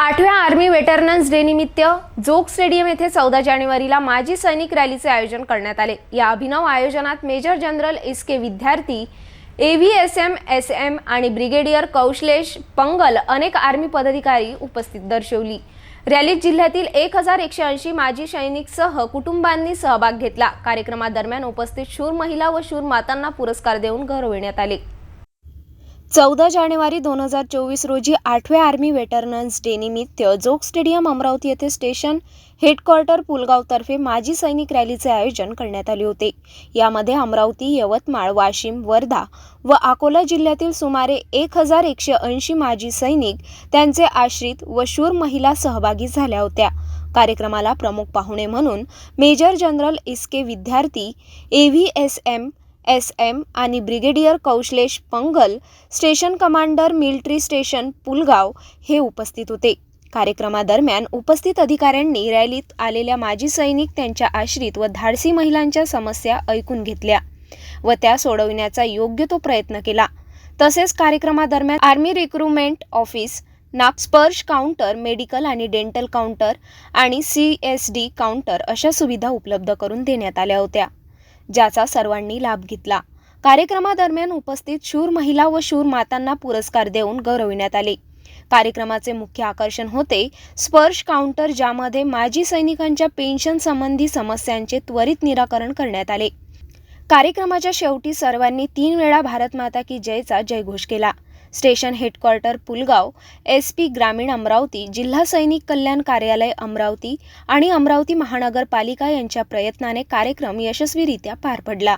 आठव्या army वेटरनन्स day निमित्त जोग stadium येथे चौदा जानेवारीला माजी सैनिक रॅलीचे आयोजन करण्यात आले. या अभिनव आयोजनात major general S K Vidyarthi A V S M S M आणि ब्रिगेडियर कौशलेश पंगल अनेक आर्मी पदाधिकारी उपस्थित दर्शवली. रॅलीत जिल्ह्यातील एक हजार एकशे ऐंशी माजी सैनिकसह कुटुंबांनी सहभाग घेतला. कार्यक्रमादरम्यान उपस्थित शूर महिला व शूर मातांना पुरस्कार देऊन गौरविण्यात आले. चौदा जानेवारी दोन हजार चोवीस रोजी आठव्या आर्मी वेटरनन्स डे निमित्त जोग स्टेडियम अमरावती येथे स्टेशन हेडक्वार्टर पुलगावतर्फे माजी सैनिक रॅलीचे आयोजन करण्यात आले होते. यामध्ये अमरावती यवतमाळ वाशिम वर्धा व अकोला जिल्ह्यातील सुमारे एक हजार एकशे ऐंशी माजी सैनिक त्यांचे आश्रित व शूर महिला सहभागी झाल्या होत्या. कार्यक्रमाला प्रमुख पाहुणे म्हणून major general S K Vidyarthi A V S M S M आणि brigadier Kaushlesh Pangal station commander military station Pulgaon हे उपस्थित होते. कार्यक्रमादरम्यान उपस्थित अधिकाऱ्यांनी रॅलीत आलेल्या माजी सैनिक त्यांच्या आश्रित व धाडसी महिलांच्या समस्या ऐकून घेतल्या व त्या सोडविण्याचा योग्य तो प्रयत्न केला. तसेच कार्यक्रमादरम्यान आर्मी रिक्रुटमेंट ऑफिस नापस्पर्श काउंटर मेडिकल आणि डेंटल काउंटर आणि सी एस डी काउंटर अशा सुविधा उपलब्ध करून देण्यात आल्या होत्या. ज्याचा सर्वांनी लाभ घेतला. कार्यक्रमादरम्यान उपस्थित शूर महिला व शूर मातांना पुरस्कार देऊन गौरविण्यात आले. कार्यक्रमाचे मुख्य आकर्षण होते स्पर्श काउंटर ज्यामध्ये माजी सैनिकांच्या पेन्शन संबंधी समस्यांचे त्वरित निराकरण करण्यात आले. कार्यक्रमाच्या शेवटी सर्वांनी तीन वेळा भारत माता की जयचा जयघोष केला. Station headquarter Pulgaon S P ग्रामीण अमरावती जिल्हा सैनिक कल्याण कार्यालय अमरावती आणि अमरावती महानगरपालिका यांच्या प्रयत्नाने कार्यक्रम यशस्वीरित्या पार पडला.